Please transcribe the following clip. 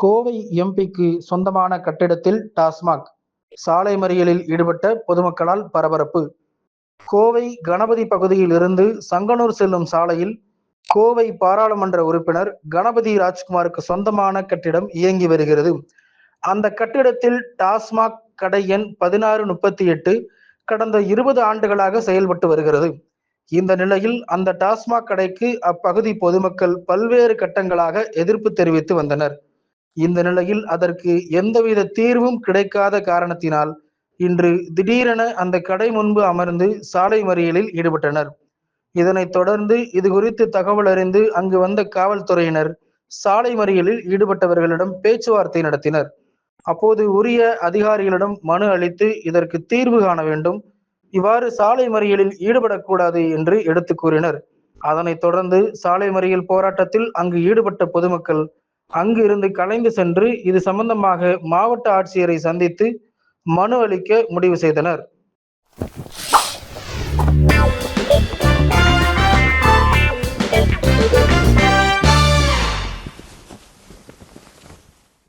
கோவை எம்பிக்கு சொந்தமான கட்டிடத்தில் டாஸ்மாக். சாலை மறியலில் ஈடுபட்ட பொதுமக்களால் பரபரப்பு. கோவை கணபதி பகுதியில் இருந்து சங்கனூர் செல்லும் சாலையில் கோவை பாராளுமன்ற உறுப்பினர் கணபதி ராஜ்குமாருக்கு சொந்தமான கட்டிடம் இயங்கி வருகிறது. அந்த கட்டிடத்தில் டாஸ்மாக் கடை எண் பதினாறு முப்பத்தி எட்டு கடந்த இருபது ஆண்டுகளாக செயல்பட்டு வருகிறது. இந்த நிலையில் அந்த டாஸ்மாக் கடைக்கு அப்பகுதி பொதுமக்கள் பல்வேறு கட்டங்களாக எதிர்ப்பு தெரிவித்து வந்தனர். இந்த நிலையில் அதற்கு எந்தவித தீர்வும் கிடைக்காத காரணத்தினால் இன்று திடீரென அந்த கடை முன்பு அமர்ந்து சாலை மறியலில் ஈடுபட்டனர். இதனைத் தொடர்ந்து இது குறித்து தகவல் அறிந்து அங்கு வந்த காவல்துறையினர் சாலை மறியலில் ஈடுபட்டவர்களிடம் பேச்சுவார்த்தை நடத்தினர். அப்போது உரிய அதிகாரிகளிடம் மனு அளித்து இதற்கு தீர்வு காண வேண்டும். இவ்வாறு சாலை மறியலில் ஈடுபடக்கூடாது என்று எடுத்து கூறினர். அதனைத் தொடர்ந்து சாலை மறியல் போராட்டத்தில் அங்கு ஈடுபட்ட பொதுமக்கள் அங்கு இருந்து கலைந்து சென்று இது சம்பந்தமாக மாவட்ட ஆட்சியரை சந்தித்து மனு அளிக்க முடிவு செய்தனர்.